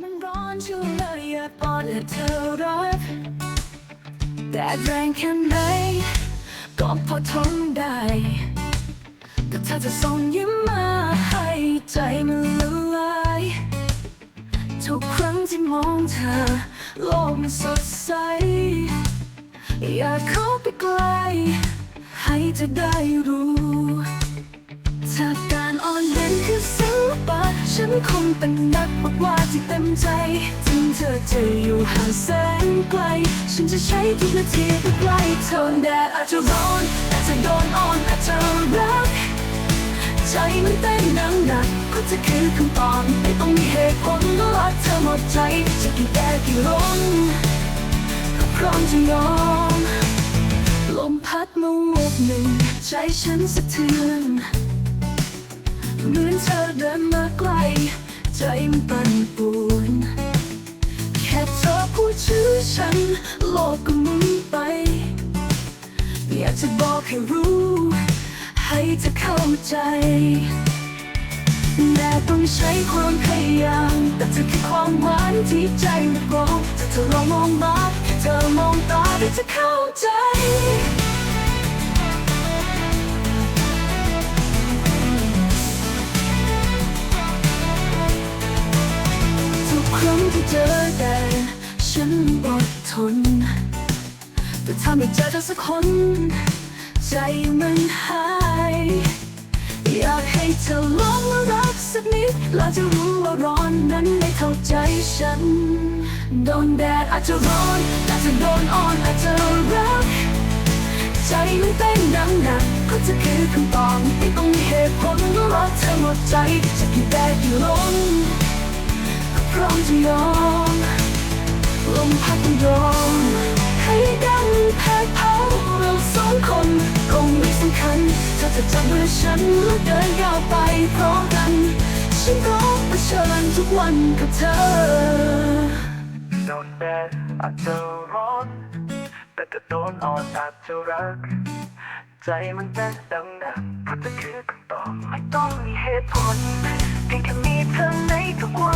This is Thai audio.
มันร้อนช่วยเลยอยากป้อนให้เธอรักแดดแรงแค่ไหนก็พอทนได้แต่ถ้าจะส่งยิ้มมาให้ใจมันละลายทุกครั้งที่มองเธอ โลกมันสดใส อยากเข้าไปใกล้ให้เธอได้รู้ นคงเป็นนักบอกว่าที่เต็มใจ ถึงเธอจะอยู่ห่างแสนไกล ฉันจะใช้ทุกนาทีเพื่อใกล้เธอแดดอาจจะร้อนอาจจะโดนอ่อนอาจจะรัก ใจมันเต้นหนังหนักก็จะคือคำตอบไม่ต้องมีเหตุผลก็รักเธอหมดใจจะกี่แดดกี่ลมก็พร้อมจะยอมลมพัดมาวูบหนึ่งใจฉันสะเทือนเหมือนเธอเดินมา ใจมันปั่นป่วนแค่เธอพูดชื่อฉัน โลกก็หมุนไป อยากจะบอกให้รู้ ให้เธอเข้าใจแม้ต้องใช้ความพยายาม แต่เธอคือความหวานที่ใจมันร้องถ้าเธอลองมองมาแค่เธอมองตาเดี๋ยวจะเข้าใจ เจอแดดฉันอดทนแต่ถ้าไม่เจอเธอสักคน ใจมันหาย อยากให้เธอลองมารักสักนิดแล้วจะรู้ว่าร้อนนั้นไม่เข้าใจฉัน โดนแดดอาจจะร้อนอาจจะโดนอ่อนอาจจะรัก ใจมันเต้นดังหนักก็จะคือคำตอบไม่ต้องมีเหตุผลก็รักเธอหมดใจจะกี่แดดกี่ลม ร้อมจะยอมลมพัดมันร้อนให้ดังแผดเผาเราสองคนคงไม่สำคัญถ้าจะจับมือฉันแล้วเดินก้าวไปพร้อมกันฉันก็เผชิญทุกวันกับเธอโดนแดดอาจจะร้อนแต่ถ้าโดนอ่อนอาจจะรัก ใจมันเต้นดังดังเพราะเธอคือคำตอบไม่ต้องมีเหตุผลเพียงแค่มีเธอในทุกวัน